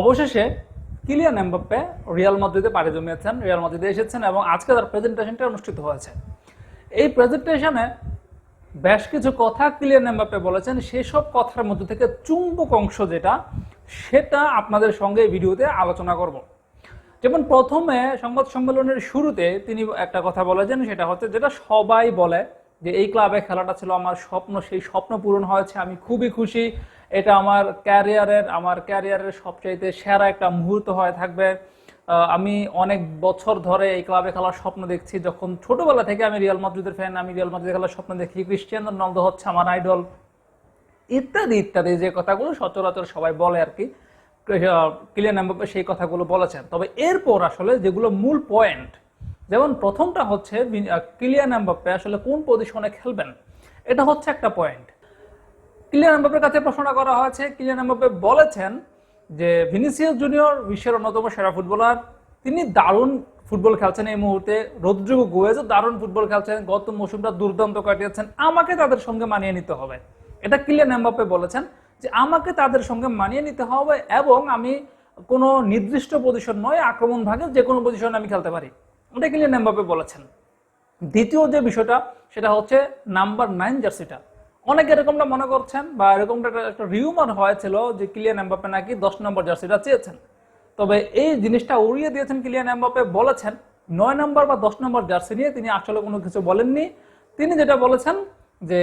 অবশেষে Kylian Mbappe Real মাদ্রিদে পাড়ি জমিয়েছেন, Real মাদ্রিদে এসেছেন এবং আজকে তার প্রেজেন্টেশনটা অনুষ্ঠিত হয়েছে। এই প্রেজেন্টেশনে বেশ কিছু কথা কিলিয়ান এমবাপ্পে বলেছেন। সেসব কথার মধ্যে থেকে চুম্বক অংশ যেটা, সেটা আপনাদের সঙ্গে ভিডিওতে আলোচনা করব। যেমন প্রথমে সংবাদ সম্মেলনের শুরুতে তিনি একটা কথা বলেছেন, সেটা হচ্ছে যেটা সবাই বলে যে, এই ক্লাবে খেলাটা ছিল আমার স্বপ্ন, সেই স্বপ্ন পূরণ হয়েছে, আমি খুবই খুশি এটা আমার ক্যারিয়ারের আমার ক্যারিয়ারের সবচাইতে সেরা একটা মুহূর্ত হয়ে থাকবে। আমি অনেক বছর ধরে এই ক্লাবে খেলার স্বপ্ন দেখছি। যখন ছোটবেলা থেকে আমি রিয়াল মাদ্রিদের ফ্যান আমি রিয়াল মাদ্রিদে খেলার স্বপ্ন দেখি। ক্রিস্টিয়ানো রোনালদো হচ্ছে আমার আইডল ইত্যাদি ইত্যাদি যে কথাগুলো সচরাচর সবাই বলে আর কি। কিলিয়ান এমবাপ্পে সেই কথাগুলো বলেছেন। তবে এরপর আসলে যেগুলো মূল পয়েন্ট যেমন প্রথমটা হচ্ছে আহ, কিলিয়ান আসলে কোন পজিশনে খেলবেন? এটা হচ্ছে একটা পয়েন্ট কিলিয়ান এমবাপ্পের কাছে প্রশ্নটা করা হয়েছে। কিলিয়ান এমবাপ্পে বলেছেন যে ভিনিসিয়াস জুনিয়র বিশ্বের অন্যতম সেরা ফুটবলার, তিনি দারুণ ফুটবল খেলছেন এই মুহূর্তে। রদ্রিগো গোয়েজও দারুণ ফুটবল খেলছেন। গত মৌসুমটা দুর্দান্ত কাটিয়েছেন। আমাকে তাদের সঙ্গে মানিয়ে নিতে হবে। এটা কিলিয়ান এমবাপ্পে বলেছেন যে, আমাকে তাদের সঙ্গে মানিয়ে নিতে হবে এবং আমি কোনো নির্দিষ্ট পজিশন নয়, আক্রমণ ভাগে যে কোনো পজিশনে আমি খেলতে পারি। এটা কিলিয়ান এমবাপ্পে বলেছেন। দ্বিতীয় যে বিষয়টা, সেটা হচ্ছে নাম্বার নাইন জার্সিটা অনেকে এরকমটা মনে করছেন বা এরকমটা একটা- রিউমার হয়েছিল যে কিলিয়ান এমবাপ্পে নাকি দশ নম্বর জার্সিটা চেয়েছেন। তবে এই জিনিসটা উড়িয়ে দিয়েছেন কিলিয়ান এমবাপ্পে বলেছেন নয় নম্বর বা দশ নম্বর জার্সি নিয়ে তিনি আসলে কোনো কিছু বলেননি। তিনি যেটা বলেছেন যে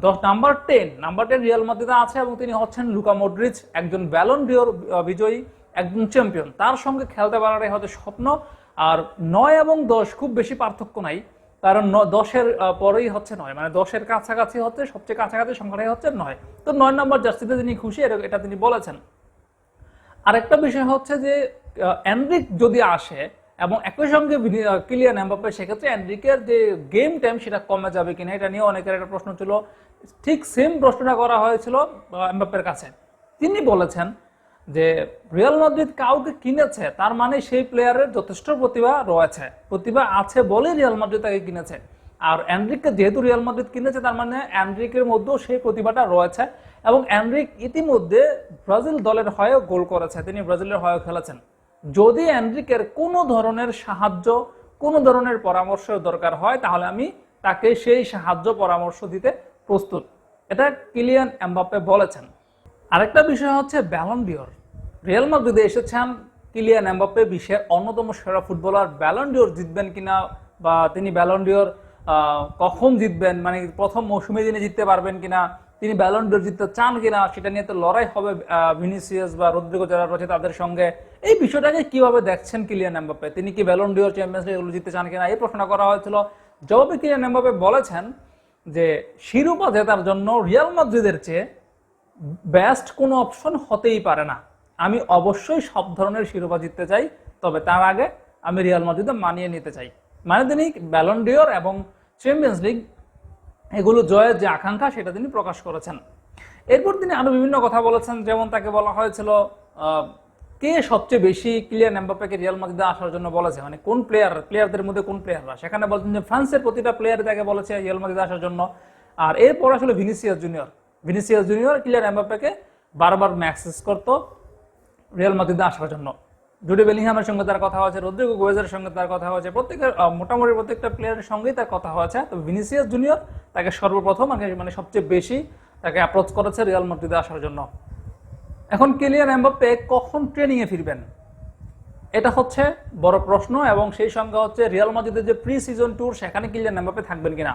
দশ number ten number ten Real মাদ্রিদে আছে এবং তিনি হচ্ছেন লুকা মডরিচ, একজন ব্যালন ডিওর বিজয়ী, একজন চ্যাম্পিয়ন তার সঙ্গে খেলতে পারাটাই হয়তো স্বপ্ন। আর নয় এবং দশ খুব বেশি পার্থক্য নাই। কারণ দশের পরেই হচ্ছে নয়। মানে দশের কাছাকাছি হচ্ছে সবচেয়ে কাছাকাছি সংখ্যাটাই হচ্ছে নয়। তো নয় নম্বর জার্সিতে তিনি খুশি, এটা- তিনি বলেছেন। আরেকটা বিষয় হচ্ছে যে অ্যান্ড্রিক যদি আসে এবং একই সঙ্গে ক্লিয়ার এমবাপ্পে, সেক্ষেত্রে অ্যান্ড্রিকের যে গেম টাইম সেটা কমে যাবে কিনা, এটা নিয়ে অনেকের একটা প্রশ্ন ছিল। ঠিক সেম প্রশ্নটা করা হয়েছিল এমবাপ্পের কাছে। তিনি বলেছেন যে রিয়াল মাদ্রিদ কাউকে কিনেছে, তার মানে সেই প্লেয়ারের যথেষ্ট প্রতিভা রয়েছে। প্রতিভা আছে বলে রিয়াল মাদ্রিদ তাকে কিনেছে। আর অ্যান্ড্রিককে যেহেতু রিয়াল মাদ্রিদ কিনেছে, তার মানে অ্যান্ড্রিকের মধ্যেও সেই প্রতিভাটা রয়েছে। এবং অ্যান্ড্রিক ইতিমধ্যে ব্রাজিল দলের হয়েও গোল করেছে, তিনি ব্রাজিলের হয়েও খেলেছেন। যদি অ্যান্ড্রিকের কোনো ধরনের সাহায্য, কোনো ধরনের পরামর্শ দরকার হয়, তাহলে আমি তাকে সেই সাহায্য পরামর্শ দিতে প্রস্তুত। এটা কিলিয়ান এমবাপ্পে বলেছেন। আরেকটা বিষয় হচ্ছে ব্যালন ডিওর রিয়াল মাদ্রিদে এসেছেন কিলিয়ান এমবাপ্পে বিশ্বের অন্যতম সেরা ফুটবলার। ব্যালন ডিওর জিতবেন কিনা বা তিনি ব্যালন ডিওর কখন জিতবেন মানে প্রথম মৌসুমে তিনি জিততে পারবেন কিনা, তিনি ব্যালন ডিওর জিততে চান কিনা, সেটা নিয়ে তো লড়াই হবে ভিনিসিয়াস বা রদ্রিগো যারা রয়েছে তাদের সঙ্গে। এই বিষয়টাকে কীভাবে দেখছেন কিলিয়ান এমবাপ্পে তিনি কি ব্যালন ডিওর চ্যাম্পিয়ন্স লিগ জিততে চান কিনা? এই প্রশ্ন করা হয়েছিল। জবাবে কিলিয়ান এমবাপ্পে বলেছেন যে শিরোপা জেতার জন্য রিয়াল মাদ্রিদের চেয়ে বেস্ট কোনো অপশন হতেই পারে না। আমি অবশ্যই সব ধরনের শিরোপা জিততে চাই, তবে তার আগে আমি রিয়াল মাদ্রিদে মানিয়ে নিতে চাই। মানে তিনি ব্যালন ডিওর এবং চ্যাম্পিয়ন্স লিগ এগুলো জয়ের যে আকাঙ্ক্ষা, সেটা তিনি প্রকাশ করেছেন। এরপর তিনি আরও বিভিন্ন কথা বলেছেন, যেমন তাকে বলা হয়েছিল কে সবচেয়ে বেশি ক্লিয়ার এমবাপ্পেকে রিয়াল মাদ্রিদে আসার জন্য বলেছে? মানে কোন প্লেয়ার প্লেয়ারদের মধ্যে কোন প্লেয়াররা সেখানে বলছেন যে, ফ্রান্সের প্রতিটা প্লেয়ার তাকে বলেছে রিয়াল মাদ্রিদে আসার জন্য। আর এরপর আসলে Vinicius junior Vinicius junior clear এমবাপ্পেকে বারবার ম্যাক্সেস করতো রিয়াল মাদ্রিদে আসার জন্য। জুডি বেলিংহামের সঙ্গে তার কথা হয়েছে, রদ্রিগো গোয়েজের সঙ্গে তার কথা হয়েছে, প্রত্যেকের মোটামুটি প্রত্যেকটা প্লেয়ারের সঙ্গেই তার কথা হয়েছে। তো ভিনিসিয়াস জুনিয়র তাকে সর্বপ্রথম মানে সবচেয়ে বেশি তাকে অ্যাপ্রোচ করেছে রিয়াল মাদ্রিদে আসার জন্য। এখন কিলিয়ান এমবাপ্পে কখন ট্রেনিংয়ে ফিরবেন? এটা হচ্ছে বড় প্রশ্ন এবং সেই সঙ্গে হচ্ছে রিয়াল মাদ্রিদের যে প্রি সিজন ট্যুর সেখানে কিলিয়ান এমবাপ্পে থাকবেন কিনা?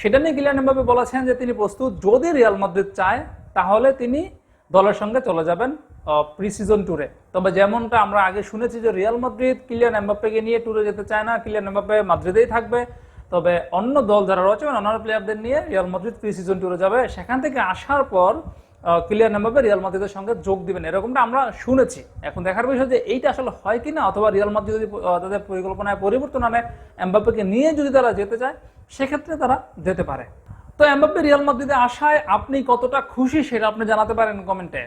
সেটা নিয়ে কিলিয়ান এমবাপ্পে বলেছেন যে তিনি প্রস্তুত। যদি রিয়াল মাদ্রিদ চায়, তাহলে তিনি দলের সঙ্গে চলে যাবেন প্রি সিজন ট্যুরে তবে যেমনটা আমরা আগে শুনেছি যে রিয়াল মাদ্রিদ কিলিয়ান এমবাপ্পেকে নিয়ে ট্যুরে যেতে চায় না, কিলিয়ান এমবাপ্পে মাদ্রিদেই থাকবে। তবে অন্য দল যারা রয়েছে মানে অন্যান্য প্লেয়ারদের নিয়ে রিয়াল মাদ্রিদ প্রি সিজন ট্যুরে যাবে। সেখান থেকে আসার পর কিলিয়ান এমবাপ্পে রিয়াল মাদ্রিদের সঙ্গে যোগ দিবেন। এরকমটা আমরা শুনেছি। এখন দেখার বিষয় যে এইটা আসলে হয় কি না অথবা রিয়াল মাদ্রিদ যদি তাদের পরিকল্পনায় পরিবর্তন আনে এমবাপ্পেকে নিয়ে যদি তারা যেতে চায়, সেক্ষেত্রে তারা যেতে পারে। তো এমবাপ্পে রিয়াল মাদ্রিদে আসায় আপনি কতটা খুশি সেটা আপনি জানাতে পারেন কমেন্টে।